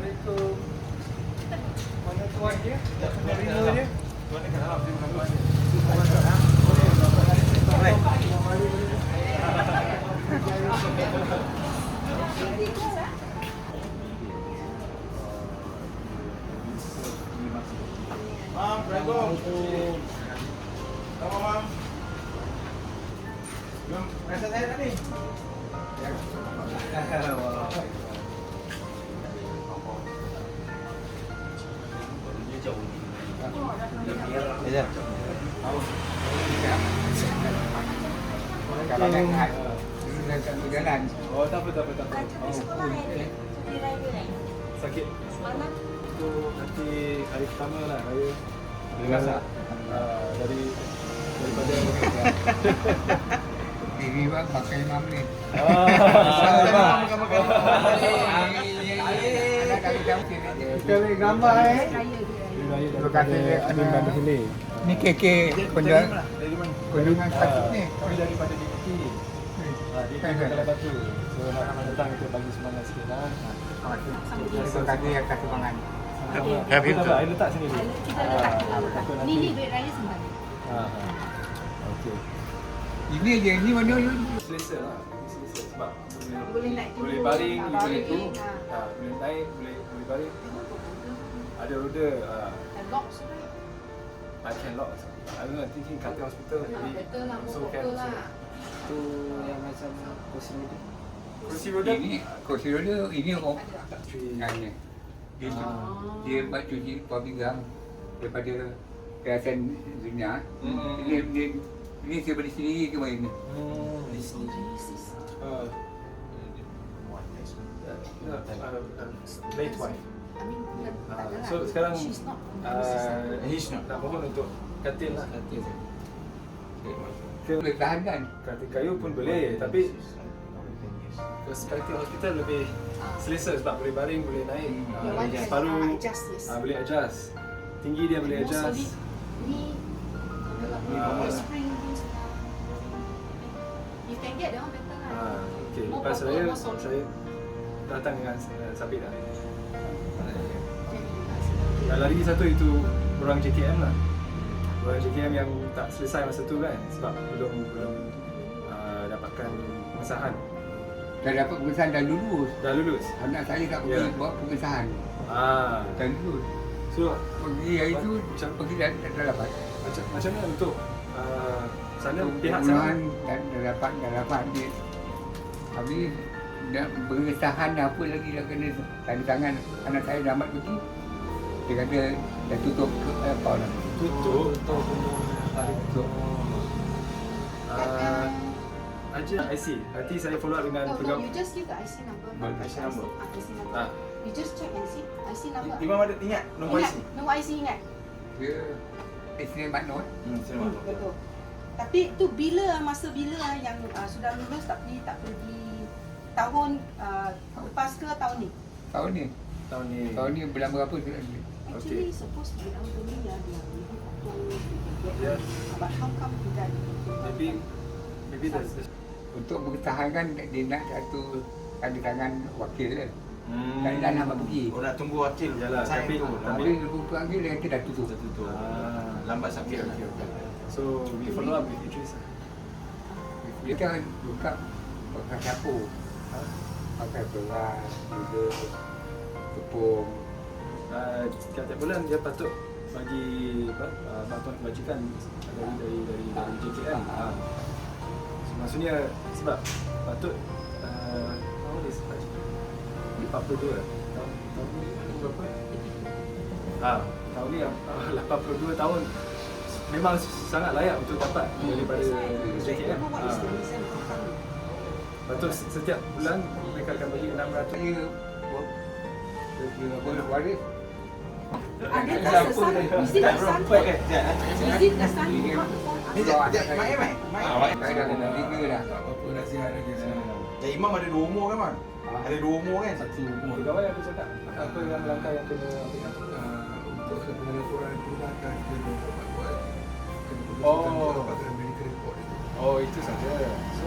Assalamualaikum. Mana tuan dia? Penerima dia? Tuan dekat dalam. Kalau nak nak Dekat jalan Oh, tak apa, tak apa, tak apa. Oh, ni. Sakit. Semalam Itu nanti hari pertama lah raya. Dengan uh, dari daripada TV bang pakai imam ni Ah, kali jam sini Kita ambil gambar eh. Raya dia. Daripada dia kena- Bandar Sini. Ni keke kunjungan Dari mana? kunjungan satu ni Kami daripada DPT. Ah, DPT Kan, kan. Kepala Batu. So nak datang kita bagi semangat sikit lah. Terima kasih atas sumbangan Happy tak? Air letak sini. dulu. Kita letak Ah, Ni ni duit raya sembang. Ah, ah. Okey. Ini je, ini mana ni Selesa lah. Selesa sebab boleh, Boleh naik turun, boleh baring, ah, boleh tu. ah. Ah, boleh naik, boleh boleh baring. Ada roda. Ah, Dan lock semua. I can lock. I don't know, thinking Carter Hospital. Ah, maybe betul lah, also betul can also. lah. Tu yang macam kursi roda. Kursi roda. Ini kursi roda Ini orang Tak. Hanya Dia, Ah. dia buat cuci pinggang Daripada Kehasan dunia Hmm. Ini dia ini saya beli sendiri ke main Hmm. Di sini. Ah. No, uh, uh, late wife. So sekarang She's not. uh, Hish nak, nak mohon untuk katil lah. Katil. Ke Boleh tahan kan katil kayu pun boleh, tapi ke katil hospital lebih selesa sebab boleh baring, boleh naik. Hmm. One can separuh adjust ah, boleh adjust. Tinggi dia boleh adjust. Ni Ni uh, lah. spring ni You can get that one better lah. Ah, okay. Lepas saya, saya datang dengan uh, Sabit lah. Jadi, Dan lagi satu itu orang JKM lah. Orang JKM yang tak selesai masa tu kan sebab belum belum uh, dapatkan pengesahan. Dah dapat pengesahan dah lulus Dah lulus. Anak saya tak pergi Ya. buat pengesahan Ah. Dah lulus So Pergi hari tu Macam- Pergi dah, dah, dah dapat macam macam mana untuk uh, sana pihak Pembunuhan sana? dah, dah dapat Dah dapat dia Habis dah pengesahan apa lagi dah kena tanda tangan anak saya dah amat pergi dia kata dah tutup ke apa lah Tutup. Tutup tutup Uh, aja IC. Nanti saya follow up dengan No, no, pegawai. you just give the IC number. Oh, IC number. Ah, IC number. Ah. You just check and see. IC number. Imam ada ingat nombor Ingat, IC? Nombor IC ingat. dia isteri maknur Hmm, Hmm, betul. Tapi tu bila masa bila ah yang uh, sudah lulus tapi tak pergi tahun uh, lepas ke tahun ni? tahun ni Tahun ni. tahun ni bulan berapa tu Actually supposed to be elderly ya dia. Yeah. But how come tidak? Maybe maybe there's untuk bertahankan dia nak satu tanda tangan wakil dia Hmm. tak dah lama pergi Oh nak tunggu wakil sign tapi- tu tapi- lupa panggil dia kata dah tutup Dah tutup. Ah. Lambat sakit Okay, lah. okay, okay. So we follow up with Idris. lah. dia kan buka pakai Ha? pakai beras gula tepung Uh, setiap bulan dia patut bagi apa uh, bantuan kebajikan dari dari dari, dari JKM. Ha. So, maksudnya sebab patut uh, how old is Haj? 42 tahun tahun ni berapa? Ha, tahun ni uh, 82 tahun memang sangat layak untuk dapat daripada JKM. Ha. Patut setiap bulan mereka akan bagi 600 saya buat dia boleh waris Ah, dia tak. Is it sun? Is it the sun? Ini- What form? Ni jap, jap, Mak Mai. saya dah kena tiga dah Ya Imam ada dua umur kan Man? Ada dua umur kan? satu umur pegawai aku cakap apa yang langkah yang kena untuk sebenarnya laporan perbuatan dia dapat buat kena Oh. dia. Oh itu saja. So